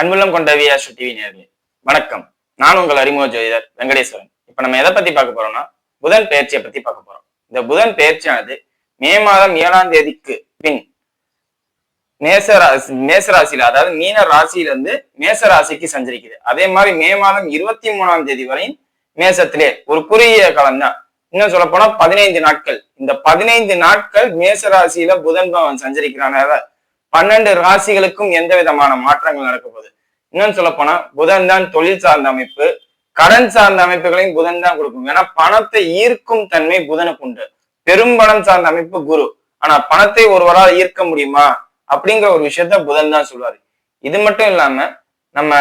அன்புள்ளம் கொண்ட வியாசு டிவி நேர்களே வணக்கம். நான் உங்கள் அறிமுக ஜோதிடர் வெங்கடேஸ்வரன். இப்ப நம்ம எதை பத்தி பார்க்க போறோம்னா புதன் பயிற்சியை பத்தி பார்க்க போறோம். இந்த புதன் பயிற்சியானது மே மாதம் ஏழாம் தேதிக்கு பின் மேச ராசி மேச ராசியில அதாவது மீன ராசியில இருந்து மேச ராசிக்கு சஞ்சரிக்குது. அதே மாதிரி மே மாதம் இருபத்தி மூணாம் தேதி வரையும் மேசத்திலே ஒரு குறுகிய காலம் தான். இன்னும் சொல்ல போனா பதினைந்து நாட்கள். இந்த பதினைந்து நாட்கள் மேசராசியில புதன் பவன் சஞ்சரிக்கிறான. பன்னெண்டு ராசிகளுக்கும் எந்த விதமான மாற்றங்கள் நடக்க போகுது? இன்னும் சொல்ல போனா புதன் தான் தொழில் சார்ந்த அமைப்பு. கடன் சார்ந்த அமைப்புகளையும் புதன் தான் கொடுக்கும். ஏன்னா பணத்தை ஈர்க்கும் தன்மை புதனுக்கு உண்டு. பெரும் பணம் சார்ந்த அமைப்பு குரு. ஆனா பணத்தை ஒருவரால் ஈர்க்க முடியுமா? அப்படிங்கிற ஒரு விஷயத்த புதன் தான் சொல்லுவாரு இது மட்டும் இல்லாம நம்ம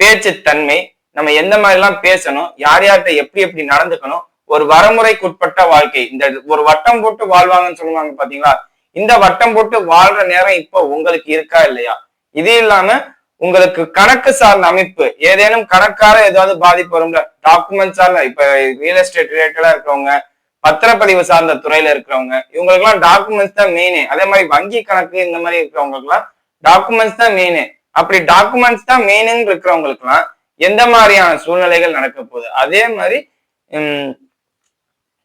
பேச்சு தன்மை நம்ம எந்த மாதிரி எல்லாம் பேசணும் யார் யார்கிட்ட எப்படி எப்படி நடந்துக்கணும் ஒரு வரமுறைக்குட்பட்ட வாழ்க்கை. இந்த ஒரு வட்டம் போட்டு வாழ்வாங்கன்னு சொல்லுவாங்க பாத்தீங்களா? இந்த வட்டம் போட்டு வாழ்ற நேரம் இப்போ உங்களுக்கு இருக்கா இல்லையா? இது இல்லாம உங்களுக்கு கணக்கு சார்ந்த அமைப்பு ஏதேனும் கணக்கார ஏதாவது பாதிப்பு வரும்ல? டாக்குமெண்ட் சார்ந்த இப்ப ரியல் எஸ்டேட் ரிலேட்டடா இருக்கிறவங்க பத்திரப்பதிவு சார்ந்த துறையில இருக்கிறவங்க இவங்களுக்கு எல்லாம் டாக்குமெண்ட்ஸ் தான் மெயின் அதே மாதிரி வங்கி கணக்கு இந்த மாதிரி இருக்கிறவங்களுக்கு எல்லாம் டாக்குமெண்ட்ஸ் தான் மெயின் அப்படி டாக்குமெண்ட்ஸ் தான் மெயின்னு இருக்கிறவங்களுக்கு எல்லாம் எந்த மாதிரியான சூழ்நிலைகள் நடக்க போகுது? அதே மாதிரி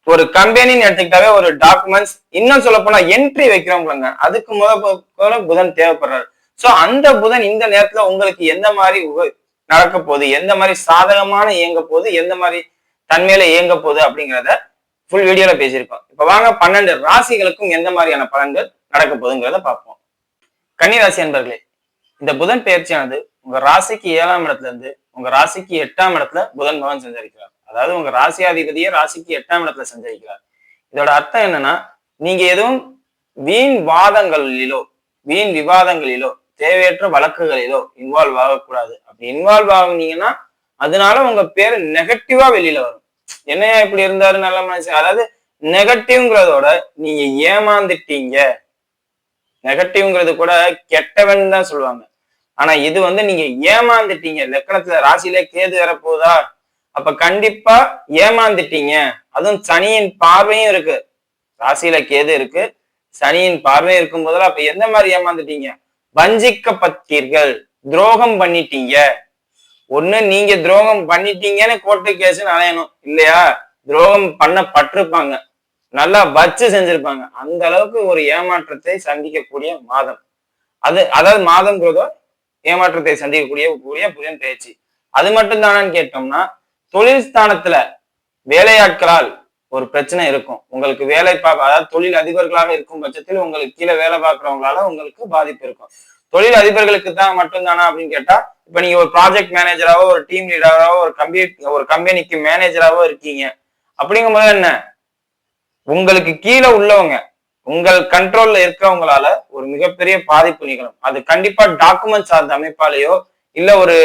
ஒரு கம்பெனின்னு எடுத்துக்கிட்டாவே ஒரு டாக்குமெண்ட்ஸ் இன்னும் சொல்ல போனா என்ட்ரி வைக்கிறவங்களுங்க அதுக்கு முத புதன் தேவைப்படுறாரு. சோ அந்த புதன் இந்த நேரத்துல உங்களுக்கு எந்த மாதிரி உப- நடக்க போகுது? எந்த மாதிரி சாதகமான இயங்க போகுது? எந்த மாதிரி தன்மையில இயங்க போகுது அப்படிங்கிறத ஃபுல் வீடியோல பேசியிருக்கோம். இப்ப வாங்க பன்னெண்டு ராசிகளுக்கும் எந்த மாதிரியான பலன்கள் நடக்க போகுதுங்கிறத பார்ப்போம். கன்னிராசி அன்பர்களே இந்த புதன் பயிற்சியானது உங்க ராசிக்கு ஏழாம் இடத்துல இருந்து உங்க ராசிக்கு எட்டாம் இடத்துல புதன் பவன் சஞ்சரிக்கிறார். அதாவது உங்க ராசியாதிபதியே ராசிக்கு எட்டாம் இடத்துல சஞ்சரிக்கிறார். இதோட அர்த்தம் என்னன்னா நீங்க எதுவும் வீண் வாதங்களிலோ வீண் விவாதங்களிலோ தேவையற்ற வழக்குகளிலோ இன்வால்வ் ஆகக்கூடாது. அப்படி இன்வால்வ் ஆகுனீங்கன்னா அதனால உங்க பேர் நெகட்டிவா வெளியில வரும். என்னையா இப்படி இருந்தாரு நல்ல மனுஷன்? அதாவது நெகட்டிவ்ங்கிறதோட நீங்க ஏமாந்துட்டீங்க. நெகட்டிவ்ங்கிறது கூட கெட்டவன் தான் சொல்லுவாங்க. ஆனா இது வந்து நீங்க ஏமாந்துட்டீங்க. லக்கணத்துல ராசியில கேது வரப்போகுதா? அப்ப கண்டிப்பா ஏமாந்துட்டீங்க. அதுவும் சனியின் பார்வையும் இருக்கு. ராசியில கேது இருக்கு. சனியின் பார்வையும் இருக்கும் போதெல்லாம் அப்ப எந்த மாதிரி ஏமாந்துட்டீங்க? வஞ்சிக்கப்பட்டீர்கள். துரோகம் பண்ணிட்டீங்க. ஒண்ணு நீங்க துரோகம் பண்ணிட்டீங்கன்னு கோர்ட்டு கேஸ்னு அலையணும். இல்லையா? துரோகம் பண்ண பட்டிருப்பாங்க நல்லா வச்சு செஞ்சிருப்பாங்க. அந்த அளவுக்கு ஒரு ஏமாற்றத்தை சந்திக்கக்கூடிய மாதம். அது அதாவது மாதம்ங்கிறதோ ஏமாற்றத்தை சந்திக்கக்கூடிய கூடிய புதன் பயிற்சி அது மட்டும் தானான்னு கேட்டோம்னா தொழில் ஸ்தானத்துல வேலையாட்களால் ஒரு பிரச்சனை இருக்கும். உங்களுக்கு வேலை பார்க்க அதாவது தொழில் அதிபர்களாக இருக்கும் பட்சத்தில் உங்களுக்கு கீழே வேலை பார்க்குறவங்களால உங்களுக்கு பாதிப்பு இருக்கும். தொழில் அதிபர்களுக்கு தான் மட்டும்தானா அப்படின்னு கேட்டா இப்ப நீங்க ஒரு ப்ராஜெக்ட் மேனேஜராவோ ஒரு டீம் லீடராவோ ஒரு கம்பெனி ஒரு கம்பெனிக்கு மேனேஜராவோ இருக்கீங்க. அப்படிங்கும்போது என்ன? உங்களுக்கு கீழே உள்ளவங்க உங்கள் கண்ட்ரோல்ல இருக்கிறவங்களால ஒரு மிகப்பெரிய பாதிப்பு நிகழும். அது கண்டிப்பா டாக்குமெண்ட் சார்ந்த அமைப்பாலேயோ இல்ல ஒரு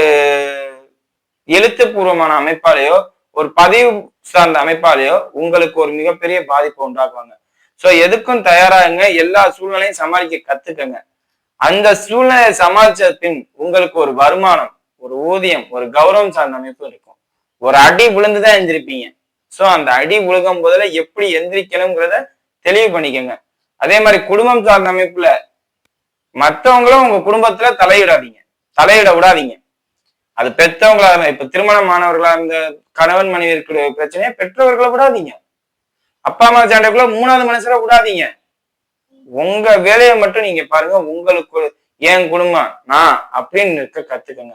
எழுத்துப்பூர்வமான அமைப்பாலேயோ ஒரு பதிவு சார்ந்த அமைப்பாலேயோ உங்களுக்கு ஒரு மிகப்பெரிய பாதிப்பை உண்டாக்குவாங்க. சோ எதுக்கும் தயாராகுங்க. எல்லா சூழ்நிலையும் சமாளிக்க கத்துக்கங்க. அந்த சூழ்நிலையை சமாளிச்ச பின் உங்களுக்கு ஒரு வருமானம் ஒரு ஊதியம் ஒரு கௌரவம் சார்ந்த அமைப்பு இருக்கும். ஒரு அடி விழுந்துதான் எந்திரிப்பீங்க. சோ அந்த அடி விழுகும் போதுல எப்படி எந்திரிக்கணுங்கிறத தெளிவு பண்ணிக்கோங்க. அதே மாதிரி குடும்பம் சார்ந்த அமைப்புல மத்தவங்களும் உங்க குடும்பத்துல தலையிடாதீங்க. தலையிட விடாதீங்க. அது பெற்றவங்களா இருந்தா இப்ப திருமணமானவர்களா இருந்த கணவன் மனைவி இருக்கிற பிரச்சனையை பெற்றவர்களை விடாதீங்க. அப்பா அம்மா சாண்டைக்குள்ள மூணாவது மனுஷரை விடாதீங்க. உங்க வேலையை மட்டும் நீங்க பாருங்க உங்களுக்கு என் குடும்பம்? நான் அப்படின்னு இருக்க கத்துக்கங்க.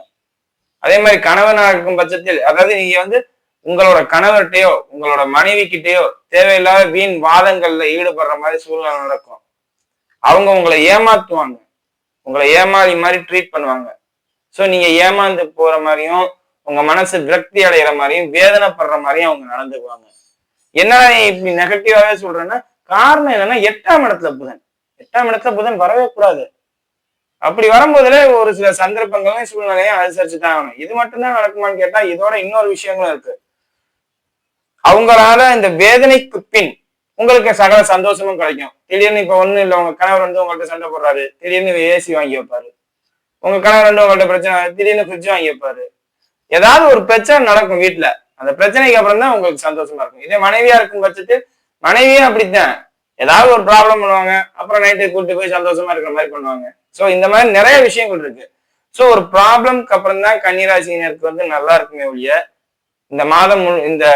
அதே மாதிரி கணவனாக இருக்கும் பட்சத்தில் அதாவது நீங்க வந்து உங்களோட கணவர்கிட்டயோ உங்களோட மனைவி கிட்டேயோ தேவையில்லாத வீண் வாதங்கள்ல ஈடுபடுற மாதிரி சூழ்நிலை நடக்கும். அவங்க உங்களை ஏமாத்துவாங்க. உங்களை ஏமாளி மாதிரி ட்ரீட் பண்ணுவாங்க. சோ நீங்க ஏமாந்து போற மாதிரியும் உங்க மனசு விரக்தி அடைகிற மாதிரியும் வேதனைப்படுற மாதிரியும் அவங்க நடந்துக்குவாங்க. என்னடா நீ இப்படி நெகட்டிவாவே சொல்றேன்னா காரணம் என்னன்னா எட்டாம் இடத்துல புதன். எட்டாம் இடத்துல புதன் வரவே கூடாது. அப்படி வரும்போதுல ஒரு சில சந்தர்ப்பங்களையும் சூழ்நிலையும் அனுசரிச்சு தான் ஆகணும். இது மட்டும்தான் நடக்குமான்னு கேட்டா இதோட இன்னொரு விஷயங்களும் இருக்கு. அவங்களால இந்த வேதனைக்கு பின் உங்களுக்கு சகல சந்தோஷமும் கிடைக்கும். திடீர்னு இப்ப ஒண்ணும் இல்லை உங்க கணவர் வந்து உங்கள்கிட்ட சண்டை போடுறாரு. திடீர்னு ஏசி வாங்கி வைப்பாரு. உங்க கணவர் ரெண்டு உங்கள்ட்ட பிரச்சனை திடீர்னு ஃப்ரிட்ஜ் வாங்கி வைப்பாரு. ஏதாவது ஒரு பிரச்சனை நடக்கும் வீட்டுல அந்த பிரச்சனைக்கு அப்புறம் தான் உங்களுக்கு சந்தோஷமா இருக்கும். இதே மனைவியா இருக்கும் பட்சத்தில் மனைவியும் அப்படித்தான். ஏதாவது ஒரு ப்ராப்ளம் பண்ணுவாங்க அப்புறம் நைட்டு கூப்பிட்டு போய் சந்தோஷமா இருக்கிற மாதிரி பண்ணுவாங்க. ஸோ இந்த மாதிரி நிறைய விஷயங்கள் இருக்கு. ஸோ ஒரு ப்ராப்ளம்க்கு அப்புறம் தான் கன்னிராசினருக்கு வந்து நல்லா இருக்குமே ஒழிய இந்த மாதம் முழு இந்த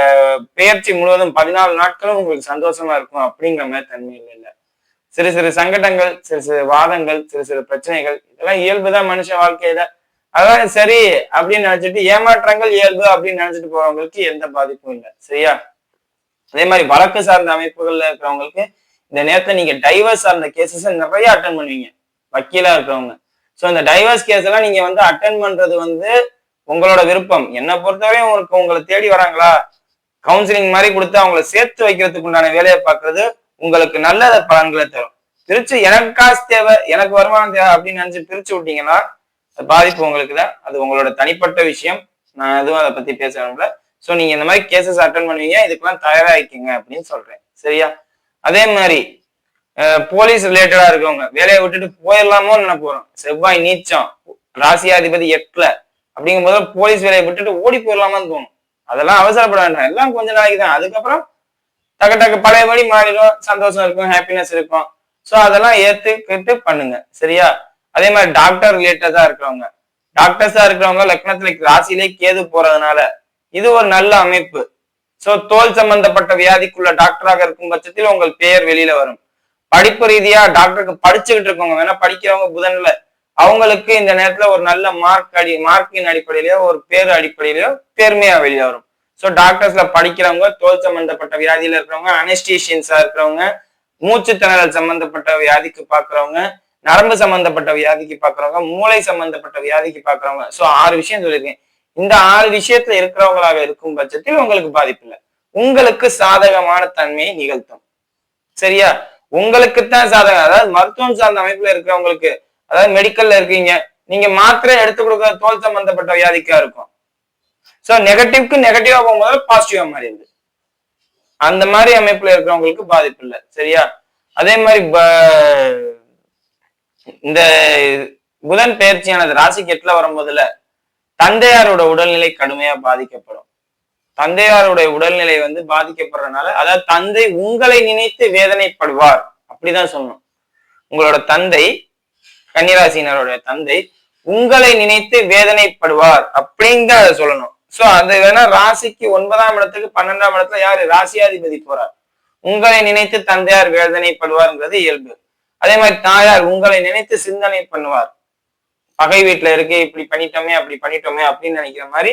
பெயர்ச்சி முழுவதும் பதினாலு நாட்களும் உங்களுக்கு சந்தோஷமா இருக்கும் அப்படிங்கிற மாதிரி தன்மையில் இல்லை. சிறு சிறு சங்கடங்கள் சிறு சிறு வாதங்கள் சிறு சிறு பிரச்சனைகள் இதெல்லாம் இயல்புதான் மனுஷ வாழ்க்கையில. அதான் சரி அப்படின்னு நினைச்சிட்டு ஏமாற்றங்கள் இயல்பு அப்படின்னு நினைச்சிட்டு போறவங்களுக்கு எந்த பாதிப்பும் இல்லை. சரியா? அதே மாதிரி வழக்கு சார்ந்த அமைப்புகள்ல இருக்கிறவங்களுக்கு இந்த நேரத்துல நீங்க டைவர்ஸ் சார்ந்த கேசஸ் நிறைய அட்டன் பண்ணுவீங்க. வக்கீலா இருக்கிறவங்க. ஸோ இந்த டைவர்ஸ் கேஸ் எல்லாம் நீங்க வந்து அட்டன் பண்றது வந்து உங்களோட விருப்பம். என்னை பொறுத்தவரையும் உங்களுக்கு உங்களை தேடி வராங்களா? கவுன்சிலிங் மாதிரி கொடுத்து அவங்கள சேர்த்து வைக்கிறதுக்கு உண்டான வேலையை பார்க்கறது உங்களுக்கு நல்ல பலன்களை தரும். பிரிச்சு எனக்கு காசு தேவை எனக்கு வருமானம் தேவை அப்படின்னு நினைச்சு பிரிச்சு விட்டீங்கன்னா அது பாதிப்பு உங்களுக்கு தான். அது உங்களோட தனிப்பட்ட விஷயம். நான் எதுவும் அதை பத்தி பேச விரும்பல. ஸோ நீங்க இந்த மாதிரி கேசஸ் அட்டன் பண்ணுவீங்க. இதுக்கெல்லாம் தயாராகிக்கீங்க அப்படின்னு சொல்றேன். சரியா? அதே மாதிரி போலீஸ் ரிலேட்டடா இருக்கவங்க வேலையை விட்டுட்டு போயிடலாமோ நினை போறோம் செவ்வாய் நீச்சம் ராசியாதிபதி எட்டுல. அப்படிங்கும்போது போலீஸ் வேலையை விட்டுட்டு ஓடி போயிடலாமான்னு தோணும். அதெல்லாம் அவசரப்பட வேண்டாம். எல்லாம் கொஞ்ச நாளைக்கு தான். அதுக்கப்புறம் டக்கு டக்கு பழையபடி மாறிடும் சந்தோஷம் இருக்கும் ஹாப்பினஸ் இருக்கும். ஸோ அதெல்லாம் ஏத்துக்கிட்டு பண்ணுங்க. சரியா? அதே மாதிரி டாக்டர் ரிலேட்டடா இருக்கிறவங்க. டாக்டர்ஸா இருக்கிறவங்க லக்னத்துல ராசியிலே கேது போறதுனால இது ஒரு நல்ல அமைப்பு. ஸோ தோல் சம்பந்தப்பட்ட வியாதிக்குள்ள டாக்டராக இருக்கும் பட்சத்தில் உங்கள் பெயர் வெளியில வரும். படிப்பு ரீதியா டாக்டருக்கு படிச்சுக்கிட்டு இருக்கவங்க வேணா படிக்கிறவங்க புதன்ல அவங்களுக்கு இந்த நேரத்துல ஒரு நல்ல மார்க் அடி மார்க்கின் அடிப்படையிலயோ ஒரு பேர் அடிப்படையிலயோ பெருமையா வெளியில வரும். ஸோ டாக்டர்ஸ்ல படிக்கிறவங்க தோல் சம்பந்தப்பட்ட வியாதியில இருக்கிறவங்க அனஸ்டீஷியன்ஸா இருக்கிறவங்க மூச்சு திணறல் சம்பந்தப்பட்ட வியாதிக்கு பாக்குறவங்க நரம்பு சம்பந்தப்பட்ட வியாதிக்கு பாக்குறவங்க மூளை சம்பந்தப்பட்ட வியாதிக்கு பாக்குறவங்க ஸோ ஆறு விஷயம் சொல்லியிருக்கேன். இந்த ஆறு விஷயத்துல இருக்கிறவங்களாக இருக்கும் பட்சத்தில் உங்களுக்கு பாதிப்பு இல்லை. உங்களுக்கு சாதகமான தன்மையை நிகழ்த்தும். சரியா? உங்களுக்கு தான் சாதகம். அதாவது மருத்துவம் சார்ந்த அமைப்புல இருக்கிறவங்களுக்கு அதாவது மெடிக்கல்ல இருக்கீங்க நீங்க மாத்திரை எடுத்து கொடுக்க தோல் சம்பந்தப்பட்ட வியாதிக்கா இருக்கும். ஸோ நெகட்டிவ்க்கு நெகட்டிவா போகும்போது பாசிட்டிவா மாறிடுது. அந்த மாதிரி அமைப்புல இருக்கிறவங்களுக்கு பாதிப்பு இல்லை. சரியா? அதே மாதிரி இந்த புதன் பயிற்சியானது ராசிக்கு எட்டுல வரும்போதுல தந்தையாரோட உடல்நிலை கடுமையா பாதிக்கப்படும். தந்தையாருடைய உடல்நிலை வந்து பாதிக்கப்படுறதுனால அதாவது தந்தை உங்களை நினைத்து வேதனைப்படுவார். அப்படிதான் சொல்லணும். உங்களோட தந்தை கன்னிராசினருடைய தந்தை உங்களை நினைத்து வேதனைப்படுவார் அப்படின்னு தான் அதை சொல்லணும். சோ அது வேணா ராசிக்கு ஒன்பதாம் இடத்துக்கு பன்னெண்டாம் இடத்துல யாரு? ராசியாதிபதி போறார். உங்களை நினைத்து தந்தையார் வேதனைப்படுவார்ங்கிறது இயல்பு. அதே மாதிரி தாயார் உங்களை நினைத்து சிந்தனை பண்ணுவார். பகை வீட்டுல இருக்கு இப்படி பண்ணிட்டோமே அப்படி பண்ணிட்டோமே அப்படின்னு நினைக்கிற மாதிரி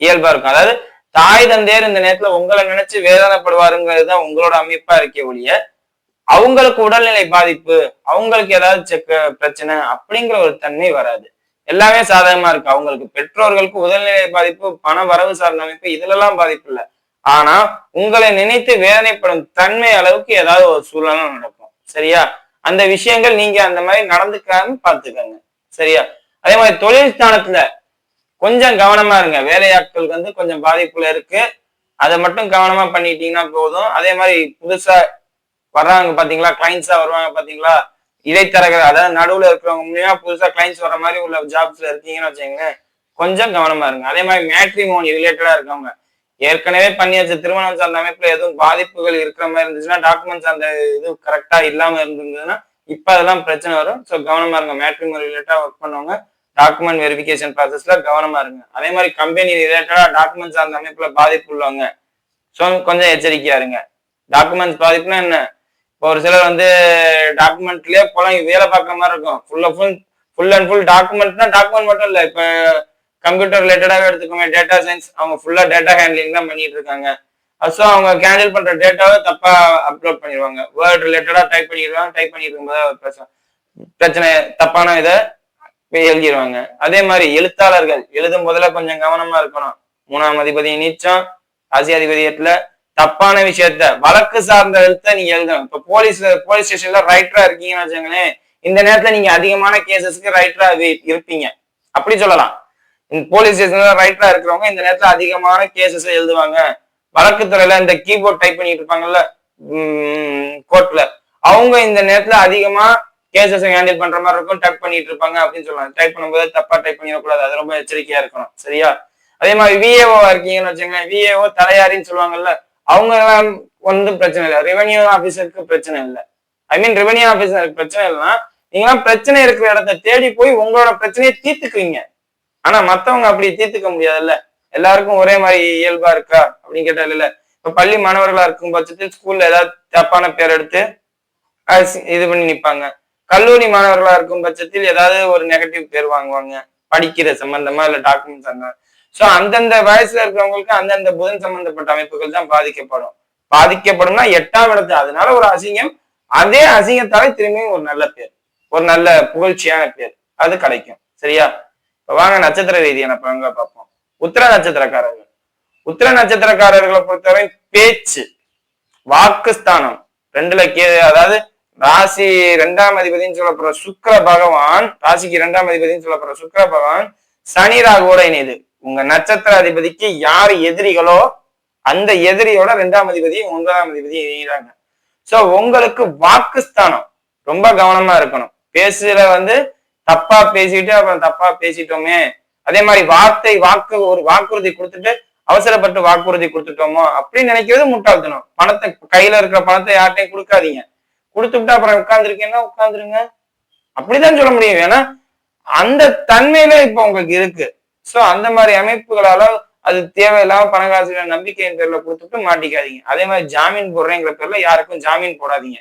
இயல்பா இருக்கும். அதாவது தாய் தந்தையர் இந்த நேரத்துல உங்களை நினைச்சு வேதனைப்படுவாருங்கிறது தான் உங்களோட அமைப்பா இருக்கே ஒழிய அவங்களுக்கு உடல்நிலை பாதிப்பு அவங்களுக்கு ஏதாவது செக்க பிரச்சனை அப்படிங்கிற ஒரு தன்மை வராது. எல்லாமே சாதகமா இருக்கு. அவங்களுக்கு பெற்றோர்களுக்கு உடல்நிலை பாதிப்பு பண வரவு சார்ந்த அமைப்பு இதுல எல்லாம் பாதிப்பு இல்லை. ஆனா உங்களை நினைத்து வேதனைப்படும் தன்மை அளவுக்கு ஏதாவது ஒரு சூழ்நிலை நடக்கும். சரியா? அந்த விஷயங்கள் நீங்க அந்த மாதிரி நடந்துக்காம பார்த்துக்கங்க சரியா? அதே மாதிரி தொழில் ஸ்தானத்துல கொஞ்சம் கவனமா இருங்க. வேலையாட்களுக்கு வந்து கொஞ்சம் பாதிப்புல இருக்கு. அதை மட்டும் கவனமா பண்ணிட்டீங்கன்னா போதும். அதே மாதிரி புதுசா வர்றாங்க பாத்தீங்களா? கிளைண்ட்ஸா வருவாங்க பாத்தீங்களா? இடைத்தரகர் அதாவது நடுவில் இருக்கிறவங்க மூலியமா புதுசாக கிளைண்ட்ஸ் வர மாதிரி உள்ள ஜாப்ஸ்ல இருக்கீங்கன்னு வச்சுக்கோங்களேன் கொஞ்சம் கவனமா இருங்க. அதே மாதிரி மேட்ரிமோனி ரிலேட்டடா இருக்கவங்க ஏற்கனவே பண்ணி வச்ச திருமணம் சார்ந்த அமைப்புல எதுவும் பாதிப்புகள் இருக்கிற மாதிரி இருந்துச்சுன்னா டாக்குமெண்ட்ஸ் அந்த இது கரெக்டா இல்லாம இருந்ததுன்னா இப்ப அதெல்லாம் பிரச்சனை வரும். ஸோ கவனமா இருங்க. மேட்ரிமோனி ரிலேட்டடா ஒர்க் பண்ணவங்க டாக்குமெண்ட் வெரிஃபிகேஷன் ப்ராசஸ்ல கவனமா இருங்க. அதே மாதிரி கம்பெனி ரிலேட்டடா டாக்குமெண்ட்ஸ் சார்ந்த அமைப்புல பாதிப்பு உள்ளவங்க ஸோ கொஞ்சம் எச்சரிக்கையா இருங்க. டாக்குமெண்ட்ஸ் பாதிப்புனா என்ன? இப்போ ஒரு சிலர் வந்து டாக்குமெண்ட்லயே போலாம் வேலை பார்க்குற மாதிரி இருக்கும். Full full full and full டாக்குமெண்ட்னா document மட்டும் இல்லை இப்போ கம்ப்யூட்டர் ரிலேட்டடாகவே எடுத்துக்கோங்க டேட்டா சயின்ஸ் அவங்க ஃபுல்லாக டேட்டா ஹேண்ட்லிங் தான் பண்ணிட்டு இருக்காங்க. ஸோ அவங்க கேண்டில் பண்ணுற டேட்டாவை தப்பாக அப்லோட் பண்ணிடுவாங்க. வேர்ட் ரிலேட்டடாக டைப் பண்ணிடுவாங்க டைப் பண்ணிட்டு போது பிரச்சனை பிரச்சனை தப்பான இதை எழுதிடுவாங்க. அதே மாதிரி எழுத்தாளர்கள் எழுதும் போதில் கொஞ்சம் கவனமாக இருக்கணும். மூணாம் அதிபதி நீச்சம் ராசி அதிபதியத்தில் தப்பான விஷயத்த வழக்கு சார்ந்த எழுத்த நீங்க எழுதணும். இப்ப போலீஸ் போலீஸ் ஸ்டேஷன்ல ரைட்டரா இருக்கீங்கன்னு வச்சுங்களேன் இந்த நேரத்துல நீங்க அதிகமான கேசஸ்க்கு ரைட்டரா இருப்பீங்க. அப்படி சொல்லலாம். போலீஸ் ஸ்டேஷன்ல ரைட்டரா இருக்கிறவங்க இந்த நேரத்துல அதிகமான கேசஸ் எழுதுவாங்க. வழக்குத்துறையில இந்த கீபோர்ட் டைப் பண்ணிட்டு இருப்பாங்கல்ல கோர்ட்ல அவங்க இந்த நேரத்துல அதிகமா கேசஸ் ஹேண்டில் பண்ற மாதிரி இருக்கும் டைப் பண்ணிட்டு இருப்பாங்க அப்படின்னு சொல்லலாம். டைப் பண்ணும்போது தப்பா டைப் பண்ணிடக்கூடாது. அது ரொம்ப எச்சரிக்கையா இருக்கணும். சரியா? அதே மாதிரி விஏஓ இருக்கீங்கன்னு வச்சுங்களேன் விஏஓ தலையாரின்னு சொல்லுவாங்கல்ல அவங்க வந்து பிரச்சனை இல்லை. ரெவன்யூ ஆஃபீஸருக்கு பிரச்சனை இல்லை. ஐ மீன் ரெவன்யூ ஆஃபீஸருக்கு பிரச்சனை இல்லைன்னா நீங்களாம் பிரச்சனை இருக்கிற இடத்த தேடி போய் உங்களோட பிரச்சனையை தீர்த்துக்குவீங்க. ஆனா மத்தவங்க அப்படி தீர்த்துக்க முடியாதுல்ல. எல்லாருக்கும் ஒரே மாதிரி இயல்பா இருக்கா? அப்படின்னு கேட்டால இல்ல இப்ப பள்ளி மாணவர்களா இருக்கும் பட்சத்தில் ஸ்கூல்ல ஏதாவது தப்பான பேர் எடுத்து இது பண்ணி நிப்பாங்க. கல்லூரி மாணவர்களா இருக்கும் பட்சத்தில் ஏதாவது ஒரு நெகட்டிவ் பேர் வாங்குவாங்க. படிக்கிற சம்பந்தமா இல்ல டாக்குமெண்ட்ஸ் அந்த சோ அந்தந்த வயசுல இருக்கிறவங்களுக்கு அந்தந்த புதன் சம்பந்தப்பட்ட அமைப்புகள் தான் பாதிக்கப்படும். பாதிக்கப்படும்னா எட்டாம் இடத்து அதனால ஒரு அசிங்கம் அதே அசிங்கத்தால திரும்பியும் ஒரு நல்ல பேர் ஒரு நல்ல புகழ்ச்சியான பேர் அது கிடைக்கும். சரியா? இப்ப வாங்க நட்சத்திர ரீதியான பலன்களை பார்ப்போம். உத்திர நட்சத்திரக்காரர்கள். உத்திர நட்சத்திரக்காரர்களை பொறுத்தவரை பேச்சு வாக்குஸ்தானம் ரெண்டுல கே அதாவது ராசி ரெண்டாம் அதிபதினு சொல்லப்படுற சுக்கிர பகவான் ராசிக்கு இரண்டாம் அதிபதினு சொல்லப்படுற சுக்கிர பகவான் சனி ராகுவோட இணையுது. உங்க நட்சத்திர அதிபதிக்கு யார் எதிரிகளோ அந்த எதிரியோட ரெண்டாம் அதிபதியும் ஒன்பதாம் அதிபதியும் இணைகிறாங்க சோ உங்களுக்கு வாக்குஸ்தானம் ரொம்ப கவனமா இருக்கணும். பேசுற வந்து தப்பா பேசிட்டு அப்புறம் தப்பா பேசிட்டோமே. அதே மாதிரி வார்த்தை வாக்கு ஒரு வாக்குறுதி கொடுத்துட்டு அவசரப்பட்டு வாக்குறுதி கொடுத்துட்டோமோ அப்படின்னு நினைக்கிறது முட்டாள்தனம். பணத்தை கையில இருக்கிற பணத்தை யார்ட்டையும் கொடுக்காதீங்க. கொடுத்துட்டு அப்புறம் உட்காந்துருக்கீங்கன்னா உட்கார்ந்துருங்க. அப்படிதான் சொல்ல முடியும். ஏன்னா அந்த தன்மையில இப்ப உங்களுக்கு இருக்கு. சோ அந்த மாதிரி அமைப்புகளால அது தேவையில்லாம பணக்காசுல நம்பிக்கையின் பேர்ல கொடுத்துட்டு மாட்டிக்காதீங்க. அதே மாதிரி ஜாமீன் போடுறேங்கிற பேர்ல யாருக்கும் ஜாமீன் போடாதீங்க.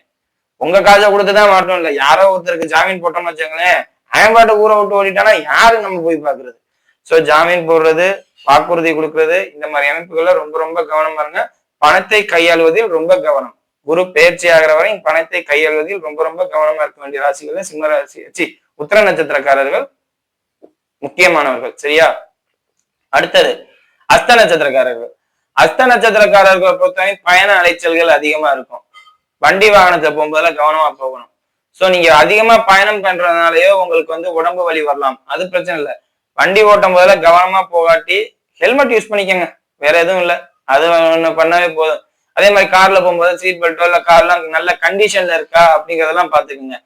உங்க காசை கொடுத்துதான் மாட்டோம் இல்ல. யாரோ ஒருத்தருக்கு ஜாமீன் போட்டோம்னு வச்சுங்களேன் அயன்பாட்டு ஊரை விட்டு ஓடிட்டானா யாரு நம்ம போய் பாக்குறது சோ ஜாமீன் போடுறது வாக்குறுதி கொடுக்கறது இந்த மாதிரி அமைப்புகள்ல ரொம்ப ரொம்ப கவனமா இருங்க பணத்தை கையாளுவதில் ரொம்ப கவனம். குரு பயிற்சி ஆகிற வரை பணத்தை கையாளுவதில் ரொம்ப ரொம்ப கவனமா இருக்க வேண்டிய ராசிகள் சிம்ம ராசி. உத்திர நட்சத்திரக்காரர்கள். முக்கியமானவர்கள். சரியா? அடுத்தது அஸ்த நட்சத்திரக்காரர்கள். அஸ்த நட்சத்திரக்காரர்களை பொறுத்தவரை பயண அலைச்சல்கள் அதிகமா இருக்கும். வண்டி வாகனத்தை போகும்போதெல்லாம் கவனமா போகணும். சோ நீங்க அதிகமா பயணம் பண்றதுனாலயோ உங்களுக்கு வந்து உடம்பு வலி வரலாம். அது பிரச்சனை இல்லை. வண்டி ஓட்டும் போதுல கவனமா போகாட்டி ஹெல்மெட் யூஸ் பண்ணிக்கோங்க. வேற எதுவும் இல்லை. அது ஒண்ணு பண்ணவே போதும். அதே மாதிரி கார்ல போகும்போது சீட் பெல்ட்டோ இல்ல கார்லாம் நல்ல கண்டிஷன்ல இருக்கா அப்படிங்கறதெல்லாம் பாத்துக்கோங்க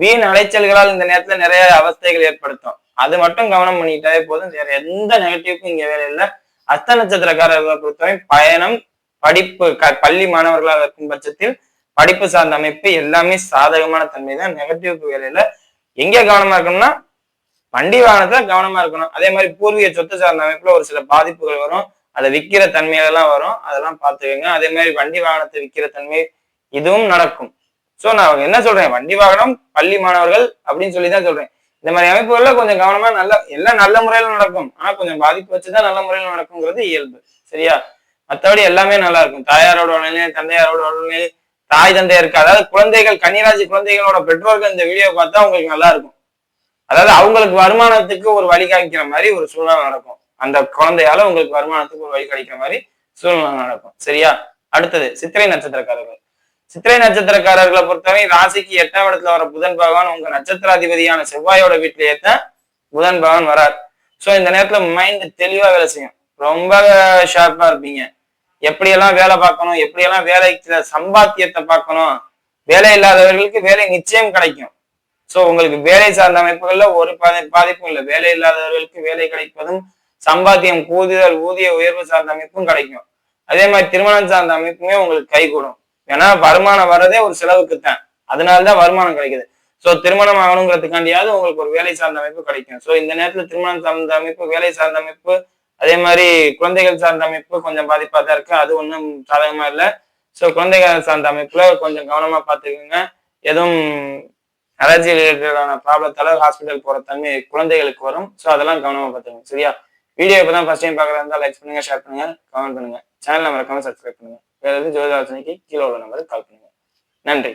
வீண் அலைச்சல்களால் இந்த நேரத்துல நிறைய அவஸ்தைகள் ஏற்படுத்தும். அது மட்டும் கவனம் பண்ணிக்கிட்டாவே போதும். வேற எந்த நெகட்டிவ்க்கும் இங்க வேலை இல்லை. அஸ்த நட்சத்திரக்காரர்களை பொறுத்தவரை பயணம் படிப்பு க- பள்ளி மாணவர்களாக இருக்கும் பட்சத்தில் படிப்பு சார்ந்த அமைப்பு எல்லாமே சாதகமான தன்மை தான். நெகட்டிவ்க்கு வேலையில எங்க கவனமா இருக்கணும்னா வண்டி வாகனத்துல கவனமா இருக்கணும். அதே மாதிரி பூர்வீக சொத்து சார்ந்த அமைப்புல ஒரு சில பாதிப்புகள் வரும். அதை விற்கிற தன்மையெல்லாம் வரும். அதெல்லாம் பார்த்துக்கோங்க. அதே மாதிரி வண்டி வாகனத்தை விற்கிற தன்மை இதுவும் நடக்கும். சோ நான் என்ன சொல்றேன்? வண்டி வாகனம் பள்ளி மாணவர்கள் அப்படின்னு சொல்லி தான் சொல்றேன். இந்த மாதிரி அமைப்புகள்ல கொஞ்சம் கவனமா நல்ல எல்லாம் நல்ல முறையில நடக்கும். ஆனா கொஞ்சம் பாதிப்பு வச்சுதான் நல்ல முறையில நடக்குங்கிறது இயல்பு. சரியா? மற்றபடி எல்லாமே நல்லா இருக்கும். தாயாரோட உடனே தந்தையாரோட உடனே தாய் தந்தையருக்கு அதாவது குழந்தைகள் கன்னிராசி குழந்தைகளோட பெற்றோர்கள் இந்த வீடியோ பார்த்தா உங்களுக்கு நல்லா இருக்கும். அதாவது அவங்களுக்கு வருமானத்துக்கு ஒரு வழி காமிக்கிற மாதிரி ஒரு சூழ்நிலை நடக்கும். அந்த குழந்தையால உங்களுக்கு வருமானத்துக்கு ஒரு வழி கிடைக்கிற மாதிரி சூழ்நிலை நடக்கும். சரியா? அடுத்தது சித்திரை நட்சத்திரக்காரர்கள். சித்திரை நட்சத்திரக்காரர்களை பொறுத்தவரை ராசிக்கு எட்டாம் இடத்துல வர புதன் பகவான் உங்க நட்சத்திராதிபதியான செவ்வாயோட வீட்டிலேயே தான் புதன் பகவான் வரார். சோ இந்த நேரத்துல மைண்ட் தெளிவா வேலை செய்யும். ரொம்ப ஷார்ப்பா இருப்பீங்க. எப்படியெல்லாம் வேலை பார்க்கணும் எப்படியெல்லாம் வேலைக்கு சம்பாத்தியத்தை பார்க்கணும் வேலை இல்லாதவர்களுக்கு வேலை நிச்சயம் கிடைக்கும். ஸோ உங்களுக்கு வேலை சார்ந்த அமைப்புகள்ல ஒரு பாதி- பாதிப்பும் இல்லை. வேலை இல்லாதவர்களுக்கு வேலை கிடைப்பதும் சம்பாத்தியம் கூடுதல் ஊதிய உயர்வு சார்ந்த அமைப்பும் கிடைக்கும். அதே மாதிரி திருமணம் சார்ந்த அமைப்புமே உங்களுக்கு கைகூடும். ஏன்னா வருமானம் வர்றதே ஒரு செலவுக்கு தான் அதனாலதான் வருமானம் கிடைக்குது. ஸோ திருமணம் ஆகணுங்கிறதுக்காண்டியாவது உங்களுக்கு ஒரு வேலை சார்ந்த அமைப்பு கிடைக்கும். ஸோ இந்த நேரத்தில் திருமணம் சார்ந்த அமைப்பு வேலை சார்ந்த அமைப்பு அதே மாதிரி குழந்தைகள் சார்ந்த அமைப்பு கொஞ்சம் பாதிப்பாக தான் இருக்கு. அது ஒன்றும் சாதகமா இல்லை. ஸோ குழந்தைகள் சார்ந்த அமைப்புல கொஞ்சம் கவனமா பார்த்துக்கோங்க. எதுவும் அலர்ஜி ரிலேட்டடான ப்ராப்ளத்தால ஹாஸ்பிட்டல் போற தன்மை குழந்தைகளுக்கு வரும். ஸோ அதெல்லாம் கவனமா பார்த்துக்கோங்க. சரியா? வீடியோ இப்போ தான் ஃபர்ஸ்ட் டைம் பார்க்குறதா இருந்தால் லைக் பண்ணுங்க ஷேர் பண்ணுங்க கமெண்ட் பண்ணுங்க. சேனல் மறக்காம சப்ஸ்கிரைப் பண்ணுங்க. வேற எதுவும் ஜோதிட ஆலோசனைக்கு கீழே உள்ள நம்பருக்கு கால் பண்ணுங்க. நன்றி.